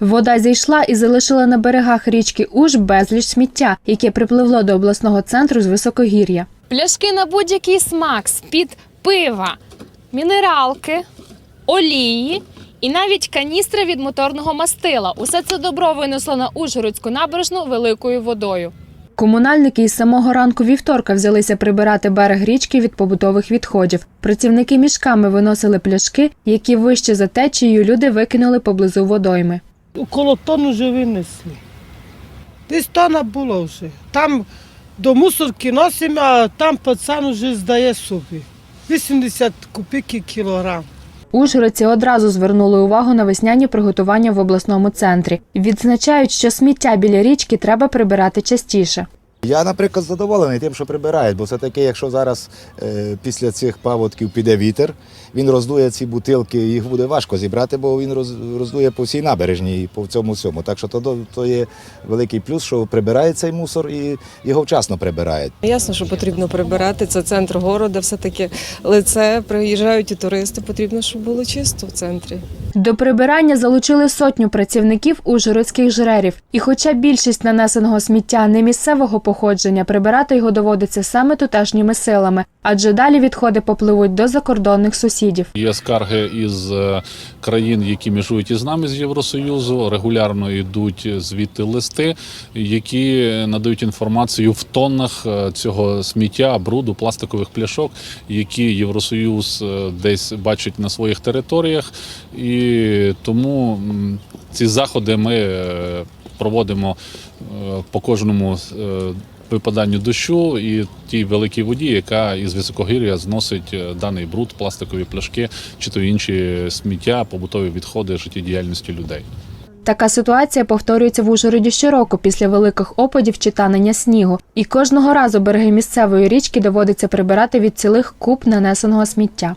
Вода зійшла і залишила на берегах річки Уж безліч сміття, яке припливло до обласного центру з високогір'я. Пляшки на будь-який смак з-під пива, мінералки, олії і навіть каністри від моторного мастила. Усе це добро винесло на Ужгородську набережну великою водою. Комунальники із самого ранку вівторка взялися прибирати берег річки від побутових відходів. Працівники мішками виносили пляшки, які вище за течією люди викинули поблизу водойми. Около тонну вже винесли. Десь тона було вже. Там до мусорки носимо, а там пацан вже здає собі. 80 копійки кілограм. Ужгородці одразу звернули увагу на весняні приготування в обласному центрі. Відзначають, що сміття біля річки треба прибирати частіше. Я, наприклад, задоволений тим, що прибирають, бо все-таки, якщо зараз е, після цих паводків піде вітер, він роздує ці бутилки, їх буде важко зібрати, бо він роз, роздує по всій набережній і по цьому всьому. Так що то, то є великий плюс, що прибирає цей мусор і його вчасно прибирають. Ясно, що потрібно прибирати. Це центр города, все-таки лице, приїжджають і туристи. Потрібно, щоб було чисто в центрі. До прибирання залучили сотню працівників ужгородських жрерів. І хоча більшість нанесеного сміття не місцевого походження, прибирати його доводиться саме тутешніми силами, адже далі відходи попливуть до закордонних сусідів. Є скарги із е, країн, які межують із нами з Євросоюзу. Регулярно йдуть звідти листи, які надають інформацію в тоннах е, цього сміття, бруду, пластикових пляшок, які Євросоюз е, десь бачить на своїх територіях. І тому ці заходи ми е, проводимо е, по кожному е, випаданню дощу і тій великій воді, яка із високогір'я зносить даний бруд, пластикові пляшки чи то інші сміття, побутові відходи життєдіяльності людей. Така ситуація повторюється в Ужгороді щороку після великих опадів чи танення снігу. І кожного разу береги місцевої річки доводиться прибирати від цілих куб нанесеного сміття.